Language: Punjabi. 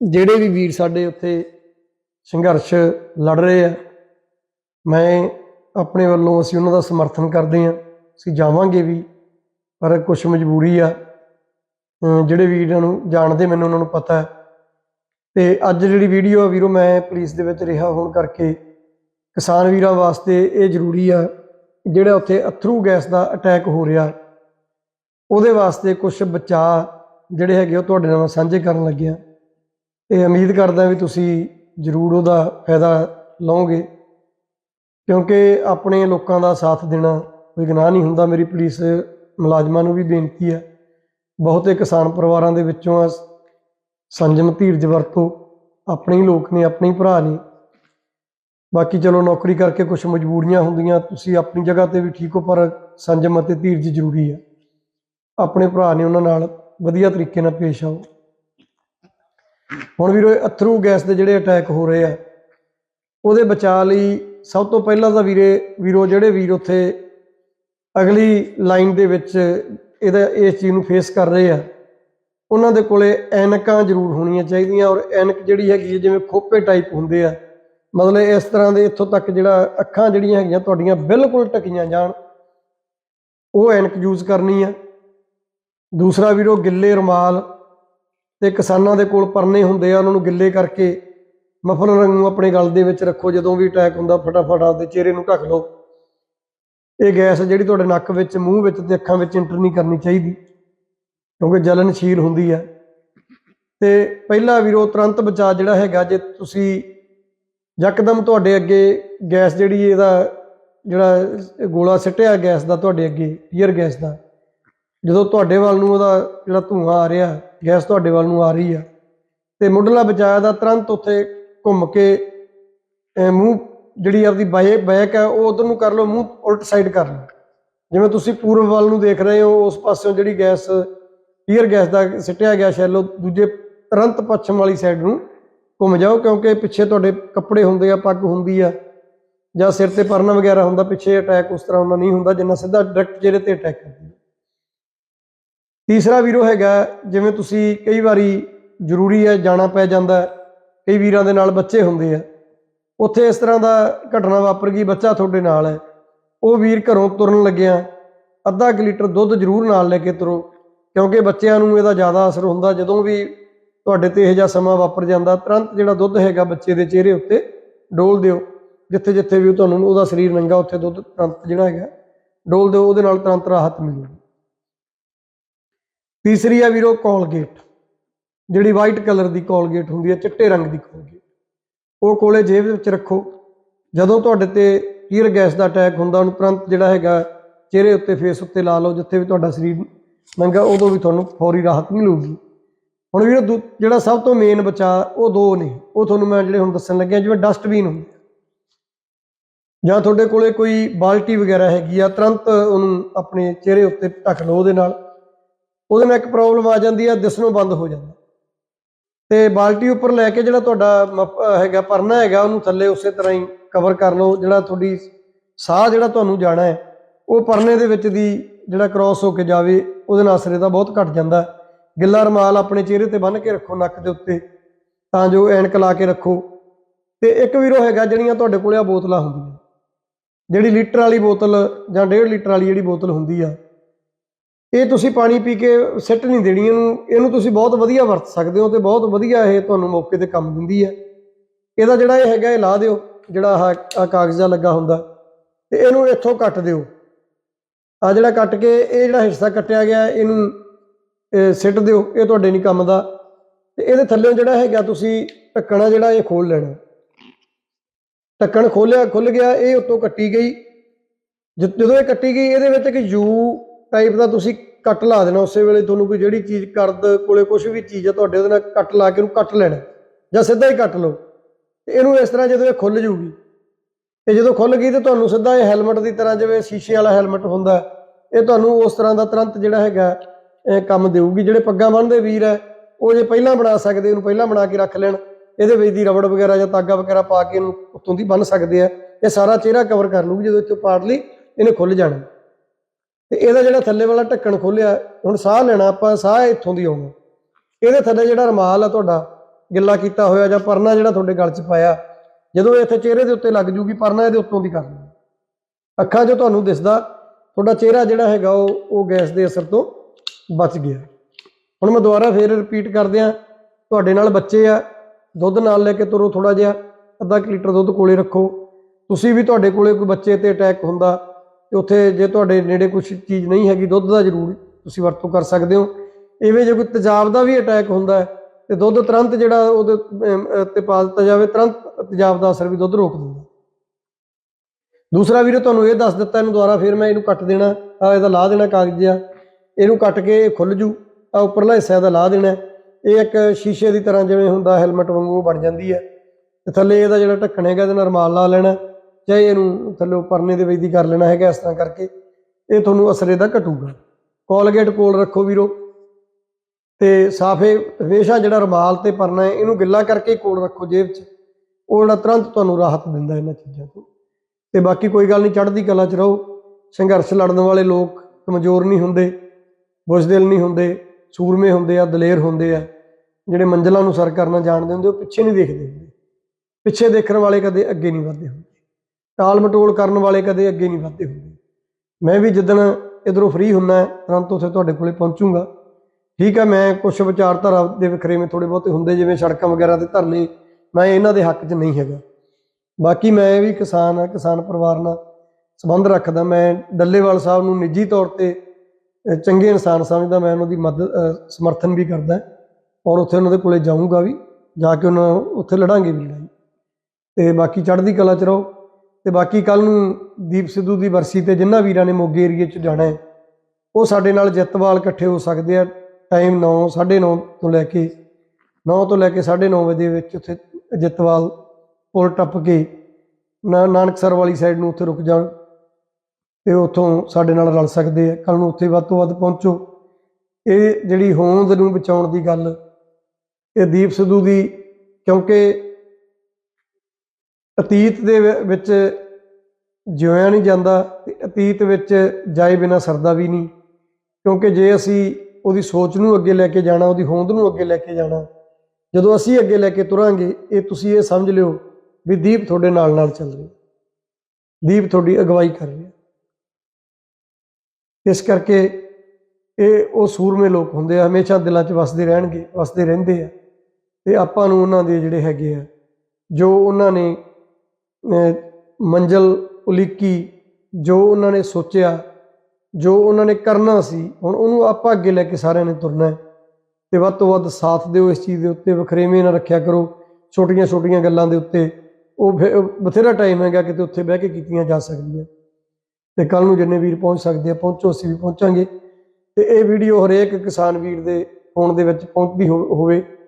ਜਿਹੜੇ ਵੀ ਵੀਰ ਸਾਡੇ ਉੱਥੇ ਸੰਘਰਸ਼ ਲੜ ਰਹੇ ਆ, ਮੈਂ ਆਪਣੇ ਵੱਲੋਂ ਅਸੀਂ ਉਹਨਾਂ ਦਾ ਸਮਰਥਨ ਕਰਦੇ ਆ ਅਸੀਂ ਜਾਵਾਂਗੇ ਵੀ, ਪਰ ਕੁਝ ਮਜਬੂਰੀ ਆ। ਜਿਹੜੇ ਵੀਰਾਂ ਨੂੰ ਜਾਣਦੇ ਮੈਨੂੰ ਉਹਨਾਂ ਨੂੰ ਪਤਾ ਹੈ। ਤੇ ਅੱਜ ਜਿਹੜੀ ਵੀਡੀਓ ਆ ਵੀਰੋ, ਮੈਂ ਪੁਲਿਸ ਦੇ ਵਿੱਚ ਰਿਹਾ ਹੋਣ ਕਰਕੇ ਕਿਸਾਨ ਵੀਰਾਂ ਵਾਸਤੇ ਇਹ ਜ਼ਰੂਰੀ ਆ, ਜਿਹੜਾ ਉੱਥੇ ਅਥਰੂ ਗੈਸ ਦਾ ਅਟੈਕ ਹੋ ਰਿਹਾ, ਉਹਦੇ ਵਾਸਤੇ ਕੁਝ ਬਚਾ ਜਿਹੜੇ ਹੈਗੇ ਉਹ ਤੁਹਾਡੇ ਨਾਲ ਸਾਂਝੇ ਕਰਨ ਲੱਗਿਆ। ਤੇ ਉਮੀਦ ਕਰਦਾ ਵੀ ਤੁਸੀਂ ਜ਼ਰੂਰ ਉਹਦਾ ਫਾਇਦਾ ਲਓਗੇ, ਕਿਉਂਕਿ ਆਪਣੇ ਲੋਕਾਂ ਦਾ ਸਾਥ ਦੇਣਾ ਕੋਈ ਗੁਨਾਹ ਨਹੀਂ ਹੁੰਦਾ। ਮੇਰੀ ਪੁਲਿਸ ਮੁਲਾਜ਼ਮਾਂ ਨੂੰ ਵੀ ਬੇਨਤੀ ਹੈ, ਬਹੁਤੇ ਕਿਸਾਨ ਪਰਿਵਾਰਾਂ ਦੇ ਵਿੱਚੋਂ ਆ, ਸੰਜਮ ਧੀਰਜ ਵਰਤੋ। ਆਪਣੇ ਹੀ ਲੋਕ ਨੇ, ਆਪਣੇ ਹੀ ਭਰਾ ਨੇ। ਬਾਕੀ ਚਲੋ ਨੌਕਰੀ ਕਰਕੇ ਕੁਝ ਮਜਬੂਰੀਆਂ ਹੁੰਦੀਆਂ, ਤੁਸੀਂ ਆਪਣੀ ਜਗ੍ਹਾ ਤੇ ਵੀ ਠੀਕ ਹੋ, ਪਰ ਸੰਜਮ ਅਤੇ ਧੀਰਜ ਜ਼ਰੂਰੀ ਹੈ। ਆਪਣੇ ਭਰਾ ਨੇ ਉਹਨਾਂ ਨਾਲ ਵਧੀਆ ਤਰੀਕੇ ਨਾਲ ਪੇਸ਼ ਆਓ। ਹੁਣ ਵੀਰੋ, ਇਹ ਅਥਰੂ ਗੈਸ ਦੇ ਜਿਹੜੇ ਅਟੈਕ ਹੋ ਰਹੇ ਆ, ਉਹਦੇ ਬਚਾਅ ਲਈ ਸਭ ਤੋਂ ਪਹਿਲਾਂ ਤਾਂ ਵੀਰੇ, ਵੀਰੋ, ਜਿਹੜੇ ਵੀਰ ਉੱਥੇ ਅਗਲੀ ਲਾਈਨ ਦੇ ਵਿੱਚ ਇਹਦਾ, ਇਸ ਚੀਜ਼ ਨੂੰ ਫੇਸ ਕਰ ਰਹੇ ਆ, ਉਹਨਾਂ ਦੇ ਕੋਲੇ ਐਨਕਾਂ ਜ਼ਰੂਰ ਹੋਣੀਆਂ ਚਾਹੀਦੀਆਂ ਔਰ ਐਨਕ ਜਿਹੜੀ ਹੈਗੀ ਹੈ ਜਿਵੇਂ ਖੋਪੇ ਟਾਈਪ ਹੁੰਦੇ ਆ, ਮਤਲਬ ਇਸ ਤਰ੍ਹਾਂ ਦੇ ਇੱਥੋਂ ਤੱਕ ਜਿਹੜਾ ਅੱਖਾਂ ਜਿਹੜੀਆਂ ਹੈਗੀਆਂ ਤੁਹਾਡੀਆਂ ਬਿਲਕੁਲ ਟਕੀਆਂ ਜਾਣ, ਉਹ ਐਨਕ ਯੂਜ਼ ਕਰਨੀ ਆ। ਦੂਸਰਾ ਵੀਰੋ, ਗਿੱਲੇ ਰੁਮਾਲ ਤੇ ਕਿਸਾਨਾਂ ਦੇ ਕੋਲ ਪਰਨੇ ਹੁੰਦੇ ਆ, ਉਹਨਾਂ ਨੂੰ ਗਿੱਲੇ ਕਰਕੇ ਮਫਲਰ ਨੂੰ ਆਪਣੇ ਗਲ ਦੇ ਵਿੱਚ ਰੱਖੋ, ਜਦੋਂ ਵੀ ਅਟੈਕ ਹੁੰਦਾ ਫਟਾਫਟ ਆਪਦੇ ਚਿਹਰੇ ਨੂੰ ਢੱਕ ਲਓ। ਇਹ ਗੈਸ ਜਿਹੜੀ ਤੁਹਾਡੇ ਨੱਕ ਵਿੱਚ, ਮੂੰਹ ਵਿੱਚ ਤੇ ਅੱਖਾਂ ਵਿੱਚ ਇੰਟਰ ਨਹੀਂ ਕਰਨੀ ਚਾਹੀਦੀ, ਕਿਉਂਕਿ ਜਲਨਸ਼ੀਲ ਹੁੰਦੀ ਹੈ ਤੇ ਪਹਿਲਾ ਵੀਰੋ, ਤੁਰੰਤ ਬਚਾਅ ਜਿਹੜਾ ਹੈਗਾ, ਜੇ ਤੁਸੀਂ ਯਕਦਮ ਤੁਹਾਡੇ ਅੱਗੇ ਗੈਸ ਜਿਹੜੀ ਇਹਦਾ, ਜਿਹੜਾ ਗੋਲਾ ਸਿੱਟਿਆ ਗੈਸ ਦਾ, ਤੁਹਾਡੇ ਅੱਗੇ ਟੀਅਰ ਗੈਸ ਦਾ ਜਦੋਂ ਤੁਹਾਡੇ ਵੱਲ ਨੂੰ ਉਹਦਾ ਜਿਹੜਾ ਧੂੰਆਂ ਆ ਰਿਹਾ, ਗੈਸ ਤੁਹਾਡੇ ਵੱਲ ਨੂੰ ਆ ਰਹੀ ਆ, ਤੇ ਮੁੱਢਲਾ ਬਚਾਅ ਦਾ ਤੁਰੰਤ ਉੱਥੇ ਘੁੰਮ ਕੇ ਮੂੰਹ ਜਿਹੜੀ ਆਪਦੀ ਬਾਏ ਬੈਕ ਹੈ ਉਹ ਉਧਰ ਨੂੰ ਕਰ ਲਓ, ਮੂੰਹ ਉਲਟ ਸਾਈਡ ਕਰ ਲਓ। ਜਿਵੇਂ ਤੁਸੀਂ ਪੂਰਬ ਵੱਲ ਨੂੰ ਦੇਖ ਰਹੇ ਹੋ, ਉਸ ਪਾਸਿਓਂ ਜਿਹੜੀ ਗੈਸ ਈਅਰ ਗੈਸ ਦਾ ਸਿੱਟਿਆ ਗਿਆ ਸ਼ੈਲੋ, ਦੂਜੇ ਤੁਰੰਤ ਪੱਛਮ ਵਾਲੀ ਸਾਈਡ ਨੂੰ ਘੁੰਮ ਜਾਓ, ਕਿਉਂਕਿ ਪਿੱਛੇ ਤੁਹਾਡੇ ਕੱਪੜੇ ਹੁੰਦੇ ਆ, ਪੱਗ ਹੁੰਦੀ ਆ, ਜਾਂ ਸਿਰ ਤੇ ਪਰਨਾ ਵਗੈਰਾ ਹੁੰਦਾ, ਪਿੱਛੇ ਅਟੈਕ ਉਸ ਤਰ੍ਹਾਂ ਉਹਨਾਂ ਨਹੀਂ ਹੁੰਦਾ, ਜਿੰਨਾ ਸਿੱਧਾ ਡਾਇਰੈਕਟ ਚਿਹਰੇ ਤੇ ਅਟੈਕ ਕਰਦੀ ਤੀਸਰਾ ਵੀਰੋ ਹੈਗਾ, ਜਿਵੇਂ ਤੁਸੀਂ ਕਈ ਵਾਰੀ ਜ਼ਰੂਰੀ ਹੈ ਜਾਣਾ ਪੈ ਜਾਂਦਾ ਕਈ ਵੀਰਾਂ ਦੇ ਨਾਲ ਬੱਚੇ ਹੁੰਦੇ ਆ, ਉੱਥੇ ਇਸ ਤਰ੍ਹਾਂ ਦਾ ਘਟਨਾ ਵਾਪਰ ਗਈ, ਬੱਚਾ ਤੁਹਾਡੇ ਨਾਲ ਹੈ, ਉਹ ਵੀਰ ਘਰੋਂ ਤੁਰਨ ਲੱਗਿਆ, ਅੱਧਾ ਕੁ ਲੀਟਰ ਦੁੱਧ ਜ਼ਰੂਰ ਨਾਲ ਲੈ ਕੇ ਤੁਰੋ, ਕਿਉਂਕਿ ਬੱਚਿਆਂ ਨੂੰ ਇਹਦਾ ਜ਼ਿਆਦਾ ਅਸਰ ਹੁੰਦਾ, ਜਦੋਂ ਵੀ ਤੁਹਾਡੇ ਤੇ ਇਹ ਜਿਹਾ ਸਮਾਂ ਵਾਪਰ ਜਾਂਦਾ, ਤੁਰੰਤ ਜਿਹੜਾ ਦੁੱਧ ਹੈਗਾ ਬੱਚੇ ਦੇ ਚਿਹਰੇ ਉੱਤੇ ਡੋਲ ਦਿਓ ਜਿੱਥੇ ਜਿੱਥੇ ਵੀ ਤੁਹਾਨੂੰ, ਉਹਦਾ ਸਰੀਰ ਨੰਗਾ, ਉੱਥੇ ਦੁੱਧ ਤੁਰੰਤ ਜਿਹੜਾ ਹੈਗਾ, ਡੋਲ ਦਿਓ, ਉਹਦੇ ਨਾਲ ਤੁਰੰਤ ਰਾਹਤ ਮਿਲੂਗੀ। ਤੀਸਰੀ ਆ ਵੀਰੋ ਕੋਲਗੇਟ, ਜਿਹੜੀ ਵਾਈਟ ਕਲਰ ਦੀ ਕੋਲਗੇਟ ਹੁੰਦੀ ਹੈ, ਚਿੱਟੇ ਰੰਗ ਦੀ ਕੋਲਗੇਟ। ਉਹ ਕੋਲੇ ਜੇਬ ਵਿੱਚ ਰੱਖੋ। ਜਦੋਂ ਤੁਹਾਡੇ ਤੇ ਟੀਅਰ ਗੈਸ ਦਾ ਅਟੈਕ ਹੁੰਦਾ ਉਹਨੂੰ ਤੁਰੰਤ ਜਿਹੜਾ ਹੈਗਾ, ਚਿਹਰੇ ਉੱਤੇ ਫੇਸ ਉੱਤੇ ਲਾ ਲਓ, ਜਿੱਥੇ ਵੀ ਤੁਹਾਡਾ ਸਰੀਰ ਨੰਗਾ, ਉਦੋਂ ਵੀ ਤੁਹਾਨੂੰ ਫੌਰੀ ਰਾਹਤ ਮਿਲੂਗੀ। ਹੁਣ ਵੀਰੋ, ਦੂ- ਜਿਹੜਾ ਸਭ ਤੋਂ ਮੇਨ ਬਚਾ ਉਹ ਦੋ ਨੇ। ਉਹ ਤੁਹਾਨੂੰ ਮੈਂ ਜਿਹੜੇ ਹੁਣ ਦੱਸਣ ਲੱਗਿਆ, ਜਿਵੇਂ ਡਸਟਬਿਨ ਹੁੰਦੇ ਆ। ਜਾਂ ਤੁਹਾਡੇ ਕੋਲੇ ਕੋਈ ਬਾਲਟੀ ਵਗੈਰਾ ਹੈਗੀ ਆ, ਤੁਰੰਤ ਉਹਨੂੰ ਆਪਣੇ ਚਿਹਰੇ ਉੱਤੇ ਢੱਕ ਲਓ ਉਹਦੇ ਨਾਲ। ਉਹਦੇ ਨਾਲ ਇੱਕ ਪ੍ਰੋਬਲਮ ਆ ਜਾਂਦੀ ਆ ਦਿਸਣੋਂ ਬੰਦ ਹੋ ਜਾਂਦਾ। ਤੇ ਬਾਲਟੀ ਉੱਪਰ ਲੈ ਕੇ ਜਿਹੜਾ ਤੁਹਾਡਾ ਮਫ- ਹੈਗਾ, ਪਰਨਾ ਹੈਗਾ, ਉਹਨੂੰ ਥੱਲੇ ਉਸੇ ਤਰ੍ਹਾਂ ਹੀ ਕਵਰ ਕਰ ਲਓ। ਜਿਹੜਾ ਤੁਹਾਡੀ ਸਾਹ ਜਿਹੜਾ ਤੁਹਾਨੂੰ ਜਾਣਾ ਹੈ, ਉਹ ਪਰਨੇ ਦੇ ਵਿੱਚ ਦੀ ਜਿਹੜਾ ਕ੍ਰਾਸ ਹੋ ਕੇ ਜਾਵੇ, ਉਹਦੇ ਨਾਲ ਅਸਰ ਇਹਦਾ ਬਹੁਤ ਘਟ ਜਾਂਦਾ। ਗਿੱਲਾ ਰਮਾਲ ਆਪਣੇ ਚਿਹਰੇ ਤੇ ਬੰਨ੍ਹ ਕੇ ਰੱਖੋ, ਨੱਕ ਦੇ ਉੱਤੇ। ਤਾਂ ਜੋ ਐਨਕ ਲਾ ਕੇ ਰੱਖੋ। ਤੇ ਇੱਕ ਵੀਰੋ ਹੈਗਾ, ਜਿਹੜੀਆਂ ਤੁਹਾਡੇ ਕੋਲੇ ਆ ਬੋਤਲਾਂ ਹੁੰਦੀਆਂ। ਜਿਹੜੀ ਲੀਟਰ ਵਾਲੀ ਬੋਤਲ ਜਾਂ 1.5 ਲੀਟਰ ਵਾਲੀ ਜਿਹੜੀ ਬੋਤਲ ਹੁੰਦੀ ਆ ਇਹ ਤੁਸੀਂ ਪਾਣੀ ਪੀ ਕੇ ਸਿੱਟ ਨਹੀਂ ਦੇਣੀ ਇਹਨੂੰ ਇਹਨੂੰ ਤੁਸੀਂ ਬਹੁਤ ਵਧੀਆ ਵਰਤ ਸਕਦੇ ਹੋ ਤੇ ਬਹੁਤ ਵਧੀਆ ਇਹ ਤੁਹਾਨੂੰ ਮੌਕੇ ਤੇ ਕੰਮ ਦਿੰਦੀ ਹੈ। ਇਹਦਾ ਜਿਹੜਾ ਇਹ ਹੈਗਾ, ਇਹ ਲਾ ਦਿਓ, ਜਿਹੜਾ ਆਹ ਕਾਗਜ਼ਾ ਲੱਗਾ ਹੁੰਦਾ, ਤੇ ਇਹਨੂੰ ਇੱਥੋਂ ਕੱਟ ਦਿਓ। ਆ ਜਿਹੜਾ ਕੱਟ ਕੇ, ਇਹ ਜਿਹੜਾ ਹਿੱਸਾ ਕੱਟਿਆ ਗਿਆ, ਇਹਨੂੰ ਸਿੱਟ ਦਿਓ, ਇਹ ਤੁਹਾਡੇ ਨਹੀਂ ਕੰਮ ਦਾ। ਤੇ ਇਹਦੇ ਥੱਲੇ ਜਿਹੜਾ ਹੈਗਾ, ਤੁਸੀਂ ਢੱਕਣਾ ਜਿਹੜਾ, ਇਹ ਖੋਲ ਲੈਣਾ। ਢੱਕਣ ਖੋਲਿਆ ਖੁੱਲ ਗਿਆ, ਇਹ ਉੱਤੋਂ ਕੱਟੀ ਗਈ। ਜਦੋਂ ਇਹ ਕੱਟੀ ਗਈ, ਇਹਦੇ ਵਿੱਚ ਇੱਕ ਯੂ ਟਾਈਪ ਦਾ ਤੁਸੀਂ ਕੱਟ ਲਾ ਦੇਣਾ ਉਸੇ ਵੇਲੇ ਤੁਹਾਨੂੰ ਕੋਈ ਜਿਹੜੀ ਚੀਜ਼ ਕਰਦ ਕੋਲੇ ਕੁਝ ਵੀ ਚੀਜ਼ ਆ ਤੁਹਾਡੇ ਉਹਦੇ ਨਾਲ ਕੱਟ ਲਾ ਕੇ ਉਹਨੂੰ ਕੱਟ ਲੈਣਾ, ਜਾਂ ਸਿੱਧਾ ਹੀ ਕੱਟ ਲਓ। ਤੇ ਇਹਨੂੰ ਇਸ ਤਰ੍ਹਾਂ ਜਦੋਂ ਇਹ ਖੁੱਲ ਜੂਗੀ ਤੇ ਜਦੋਂ ਖੁੱਲ ਗਈ ਤੇ ਤੁਹਾਨੂੰ ਸਿੱਧਾ ਇਹ ਹੈਲਮਟ ਦੀ ਤਰ੍ਹਾਂ ਜਿਵੇਂ ਸ਼ੀਸ਼ੇ ਵਾਲਾ ਹੈਲਮਟ ਹੁੰਦਾ, ਇਹ ਤੁਹਾਨੂੰ ਉਸ ਤਰ੍ਹਾਂ ਦਾ ਤੁਰੰਤ ਜਿਹੜਾ ਹੈਗਾ ਕੰਮ ਦੇਊਗੀ। ਜਿਹੜੇ ਪੱਗਾਂ ਬੰਨਦੇ ਵੀਰ ਹੈ ਉਹ ਜੇ ਪਹਿਲਾਂ ਬਣਾ ਸਕਦੇ, ਉਹਨੂੰ ਪਹਿਲਾਂ ਬਣਾ ਕੇ ਰੱਖ ਲੈਣ। ਇਹਦੇ ਵਿੱਚ ਦੀ ਰਬੜ ਵਗੈਰਾ ਜਾਂ ਤਾਗਾ ਵਗੈਰਾ ਪਾ ਕੇ ਇਹਨੂੰ ਉੱਤੋਂ ਦੀ ਬੰਨ ਸਕਦੇ ਆ। ਇਹ ਸਾਰਾ ਚਿਹਰਾ ਕਵਰ ਕਰ ਲੂਗੀ ਜਦੋਂ ਇੱਥੋਂ ਪਾੜ ਲਈ, ਇਹਨੇ ਖੁੱਲ ਜਾਣਾ। ਤੇ ਇਹਦਾ ਜਿਹੜਾ ਥੱਲੇ ਵਾਲਾ ਢੱਕਣ ਖੋਲਿਆ, ਹੁਣ ਸਾਹ ਲੈਣਾ ਆਪਾਂ, ਸਾਹ ਇੱਥੋਂ ਦੀ ਆਉਣਾ। ਇਹਦੇ ਥੱਲੇ ਜਿਹੜਾ ਰਮਾਲ ਆ ਤੁਹਾਡਾ, ਗਿੱਲਾ ਕੀਤਾ ਹੋਇਆ ਜਾਂ ਪਰਨਾ ਜਿਹੜਾ ਤੁਹਾਡੇ ਗਲ 'ਚ ਪਾਇਆ, ਜਦੋਂ ਇਹ ਇੱਥੇ ਚਿਹਰੇ ਦੇ ਉੱਤੇ ਲੱਗ ਜੂਗੀ, ਪਰਨਾ ਇਹਦੇ ਉੱਤੋਂ ਦੀ ਕਰ ਲਓ ਅੱਖਾਂ 'ਚੋਂ ਤੁਹਾਨੂੰ ਦਿਸਦਾ, ਤੁਹਾਡਾ ਚਿਹਰਾ ਜਿਹੜਾ ਹੈਗਾ ਉਹ ਉਹ ਗੈਸ ਦੇ ਅਸਰ ਤੋਂ ਬਚ ਗਿਆ। ਹੁਣ ਮੈਂ ਦੁਬਾਰਾ ਫੇਰ ਰਿਪੀਟ ਕਰਦਿਆਂ ਤੁਹਾਡੇ ਨਾਲ ਬੱਚੇ ਆ, ਦੁੱਧ ਨਾਲ ਲੈ ਕੇ ਤੁਰੋ ਥੋੜਾ ਜਿਹਾ, ਅੱਧਾ ਕੁ ਲੀਟਰ ਦੁੱਧ ਕੋਲੇ ਰੱਖੋ। ਤੁਸੀਂ ਵੀ ਤੁਹਾਡੇ ਕੋਲੇ ਕੋਈ ਬੱਚੇ ਤੇ ਅਟੈਕ ਹੁੰਦਾ ਤੇ ਉੱਥੇ ਜੇ ਤੁਹਾਡੇ ਨੇੜੇ ਕੁਝ ਚੀਜ਼ ਨਹੀਂ ਹੈਗੀ, ਦੁੱਧ ਦਾ ਜ਼ਰੂਰ ਤੁਸੀਂ ਵਰਤੋਂ ਕਰ ਸਕਦੇ ਹੋ। ਇਵੇਂ ਜੇ ਕੋਈ ਤੇਜ਼ਾਬ ਦਾ ਵੀ ਅਟੈਕ ਹੁੰਦਾ ਹੈ, ਤੇ ਦੁੱਧ ਤੁਰੰਤ ਜਿਹੜਾ ਉਹਦੇ ਤੇ ਪਾ ਦਿੱਤਾ ਜਾਵੇ, ਤੁਰੰਤ ਤੇਜ਼ਾਬ ਦਾ ਅਸਰ ਵੀ ਦੁੱਧ ਰੋਕ ਦਿੰਦਾ। ਦੂਸਰਾ ਵੀਰੋ, ਤੁਹਾਨੂੰ ਇਹ ਦੱਸ ਦਿੱਤਾ, ਇਹਨੂੰ ਦੁਬਾਰਾ ਫਿਰ ਮੈਂ ਇਹਨੂੰ ਕੱਟ ਦੇਣਾ ਆ ਇਹਦਾ ਲਾਹ ਦੇਣਾ ਕਾਗਜ਼ ਆ ਇਹਨੂੰ ਕੱਟ ਕੇ ਇਹ ਖੁੱਲ ਜੂ ਆ ਉੱਪਰਲਾ ਹਿੱਸਾ ਦਾ ਲਾਹ ਦੇਣਾ ਇਹ ਇੱਕ ਸ਼ੀਸ਼ੇ ਦੀ ਤਰ੍ਹਾਂ ਜਿਵੇਂ ਹੁੰਦਾ ਹੈਲਮਟ ਵਾਂਗੂ ਬਣ ਜਾਂਦੀ ਹੈ। ਤੇ ਥੱਲੇ ਇਹਦਾ ਜਿਹੜਾ ਢੱਕਣ ਹੈਗਾ, ਇਹਦੇ ਨਾਲ ਰੁਮਾਲ ਲਾ ਲੈਣਾ ਚਾਹੇ ਇਹਨੂੰ ਥੱਲੇ ਪਰਨੇ ਦੇ ਵਿੱਚ ਦੀ ਕਰ ਲੈਣਾ ਹੈਗਾ ਇਸ ਤਰ੍ਹਾਂ ਕਰਕੇ, ਇਹ ਤੁਹਾਨੂੰ ਅਸਰ ਦਾ ਘਟੂਗਾ। ਕੋਲਗੇਟ ਕੋਲ ਰੱਖੋ ਵੀਰੋ। ਤੇ ਸਾਫੇ, ਹਮੇਸ਼ਾ ਜਿਹੜਾ ਰੁਮਾਲ ਤੇ ਪਰਨਾ ਹੈ, ਇਹਨੂੰ ਗਿੱਲਾ ਕਰਕੇ ਕੋਲ ਰੱਖੋ ਜੇਬ 'ਚ। ਉਹ ਜਿਹੜਾ ਤੁਰੰਤ ਤੁਹਾਨੂੰ ਰਾਹਤ ਦਿੰਦਾ ਇਹਨਾਂ ਚੀਜ਼ਾਂ ਤੋਂ। ਤੇ ਬਾਕੀ ਕੋਈ ਗੱਲ ਨਹੀਂ, ਚੜ੍ਹਦੀ ਕਲਾ 'ਚ ਰਹੋ। ਸੰਘਰਸ਼ ਲੜਨ ਵਾਲੇ ਲੋਕ ਕਮਜ਼ੋਰ ਨਹੀਂ ਹੁੰਦੇ ਬੁਜ਼ਦਿਲ ਨਹੀਂ ਹੁੰਦੇ, ਸੂਰਮੇ ਹੁੰਦੇ ਆ, ਦਲੇਰ ਹੁੰਦੇ ਆ। ਜਿਹੜੇ ਮੰਜ਼ਲਾਂ ਨੂੰ ਸਰ ਕਰਨਾ ਜਾਣਦੇ ਹੁੰਦੇ, ਉਹ ਪਿੱਛੇ ਨਹੀਂ ਦੇਖਦੇ ਹੁੰਦੇ। ਪਿੱਛੇ ਦੇਖਣ ਵਾਲੇ ਕਦੇ ਅੱਗੇ ਨਹੀਂ ਵਧਦੇ ਹੁੰਦੇ। ਟਾਲ ਮਟੋਲ ਕਰਨ ਵਾਲੇ ਕਦੇ ਅੱਗੇ ਨਹੀਂ ਵਧਦੇ ਹੁੰਦੇ। ਮੈਂ ਵੀ ਜਿੱਦਣ ਇਧਰੋਂ ਫ੍ਰੀ ਹੁੰਨਾ ਤੁਰੰਤ ਉੱਥੇ ਤੁਹਾਡੇ ਕੋਲੇ ਪਹੁੰਚੂਗਾ। ਠੀਕ ਹੈ, ਮੈਂ ਕੁਝ ਵਿਚਾਰਧਾਰਾ ਦੇ ਵਖਰੇਵੇਂ ਥੋੜੇ ਬਹੁਤੇ ਹੁੰਦੇ, ਜਿਵੇਂ ਸੜਕਾਂ ਵਗੈਰਾ ਤੇ ਧਰਨੇ ਮੈਂ ਇਹਨਾਂ ਦੇ ਹੱਕ 'ਚ ਨਹੀਂ ਹੈਗਾ। ਬਾਕੀ ਮੈਂ ਵੀ ਕਿਸਾਨ ਆ ਕਿਸਾਨ ਪਰਿਵਾਰ ਨਾਲ ਸੰਬੰਧ ਰੱਖਦਾ, ਮੈਂ ਡੱਲੇਵਾਲ ਸਾਹਿਬ ਨੂੰ ਨਿੱਜੀ ਤੌਰ ਤੇ ਚੰਗੇ ਇਨਸਾਨ ਸਮਝਦਾ, ਮੈਂ ਉਹਨਾਂ ਦੀ ਮਦਦ ਸਮਰਥਨ ਵੀ ਕਰਦਾ ਔਰ ਉੱਥੇ ਉਹਨਾਂ ਦੇ ਕੋਲੇ ਜਾਊਂਗਾ ਵੀ, ਜਾ ਕੇ ਉਹਨਾਂ ਉੱਥੇ ਲੜਾਂਗੇ ਵੀ ਲੜਾਈ। ਤੇ ਬਾਕੀ ਚੜ੍ਹਦੀ ਕਲਾ ਚ ਰਹੋ। ਤੇ ਬਾਕੀ ਕੱਲ ਨੂੰ ਦੀਪ ਸਿੱਧੂ ਦੀ ਵਰਸੀ ਤੇ ਜਿੰਨਾ ਵੀਰਾਂ ਨੇ ਮੋਗੇ ਏਰੀਏ ਚ ਜਾਣਾ ਹੈ, ਉਹ ਸਾਡੇ ਨਾਲ ਜਿੱਤਵਾਲ ਇਕੱਠੇ ਹੋ ਸਕਦੇ ਆ, ਟਾਈਮ 9 9:30 ਤੋਂ ਲੈ ਕੇ 9 ਤੋਂ ਲੈ ਕੇ 9:30 ਵਜੇ ਵਿੱਚ ਉੱਥੇ ਜਿੱਤਵਾਲ ਪੁਲ ਟੱਪ ਕੇ ਨਾ- ਨਾਨਕਸਰ ਵਾਲੀ ਸਾਈਡ ਨੂੰ ਉੱਥੇ ਰੁਕ ਜਾਣ ਤੇ ਉੱਥੋਂ ਸਾਡੇ ਨਾਲ ਰਲ ਸਕਦੇ ਆ। ਕੱਲ ਨੂੰ ਉੱਥੇ ਵੱਧ ਤੋਂ ਵੱਧ ਪਹੁੰਚੋ। ਇਹ ਜਿਹੜੀ ਹੋਂਦ ਨੂੰ ਬਚਾਉਣ ਦੀ ਗੱਲ, ਇਹ ਦੀਪ ਸਿੱਧੂ ਦੀ, ਕਿਉਂਕਿ ਅਤੀਤ ਦੇ ਵਿੱਚ ਜਿਉਇਆ ਨਹੀਂ ਜਾਂਦਾ ਤੇ ਅਤੀਤ ਵਿੱਚ ਜਾਏ ਬਿਨਾ ਸਰਦਾ ਵੀ ਨਹੀਂ। ਕਿਉਂਕਿ ਜੇ ਅਸੀਂ ਉਹਦੀ ਸੋਚ ਨੂੰ ਅੱਗੇ ਲੈ ਕੇ ਜਾਣਾ, ਉਹਦੀ ਹੋਂਦ ਨੂੰ ਅੱਗੇ ਲੈ ਕੇ ਜਾਣਾ, ਜਦੋਂ ਅਸੀਂ ਅੱਗੇ ਲੈ ਕੇ ਤੁਰਾਂਗੇ, ਇਹ ਤੁਸੀਂ ਇਹ ਸਮਝ ਲਿਓ ਵੀ ਦੀਪ ਤੁਹਾਡੇ ਨਾਲ ਨਾਲ ਚੱਲ ਰਿਹਾ। ਦੀਪ ਤੁਹਾਡੀ ਅਗਵਾਈ ਕਰ ਰਿਹਾ। ਇਸ ਕਰਕੇ ਇਹ, ਉਹ ਸੂਰਮੇ ਲੋਕ ਹੁੰਦੇ ਆ, ਹਮੇਸ਼ਾ ਦਿਲਾਂ 'ਚ ਵਸਦੇ ਰਹਿਣਗੇ, ਵਸਦੇ ਰਹਿੰਦੇ ਆ। ਤੇ ਆਪਾਂ ਨੂੰ ਉਹਨਾਂ ਦੇ ਜਿਹੜੇ ਹੈਗੇ ਆ, ਜੋ ਉਹਨਾਂ ਨੇ ਮੰਜ਼ਿਲ ਉਲੀਕੀ ਜੋ ਉਹਨਾਂ ਨੇ ਸੋਚਿਆ, ਜੋ ਉਹਨਾਂ ਨੇ ਕਰਨਾ ਸੀ, ਹੁਣ ਉਹਨੂੰ ਆਪਾਂ ਅੱਗੇ ਲੈ ਕੇ ਸਾਰਿਆਂ ਨੇ ਤੁਰਨਾ ਹੈ। ਤੇ ਵੱਧ ਤੋਂ ਵੱਧ ਸਾਥ ਦਿਓ ਇਸ ਚੀਜ਼ ਦੇ ਉੱਤੇ, ਵਖਰੇਵੇਂ ਨਾ ਰੱਖਿਆ ਕਰੋ ਛੋਟੀਆਂ ਛੋਟੀਆਂ ਗੱਲਾਂ ਦੇ ਉੱਤੇ। ਉਹ ਫਿਰ ਬਥੇਰਾ ਟਾਈਮ ਹੈਗਾ ਕਿਤੇ ਉੱਥੇ ਬਹਿ ਕੇ ਕੀਤੀਆਂ ਜਾ ਸਕਦੀਆਂ। ਤੇ ਕੱਲ ਨੂੰ ਜਿੰਨੇ ਵੀਰ ਪਹੁੰਚ ਸਕਦੇ ਆ, ਪਹੁੰਚੋ, ਅਸੀਂ ਵੀ ਪਹੁੰਚਾਂਗੇ। ਤੇ ਇਹ ਵੀਡੀਓ ਹਰੇਕ ਕਿਸਾਨ ਵੀਰ ਦੇ ਫੋਨ ਦੇ ਵਿੱਚ ਪਹੁੰਚਦੀ ਹੋ- ਹੋਵੇ।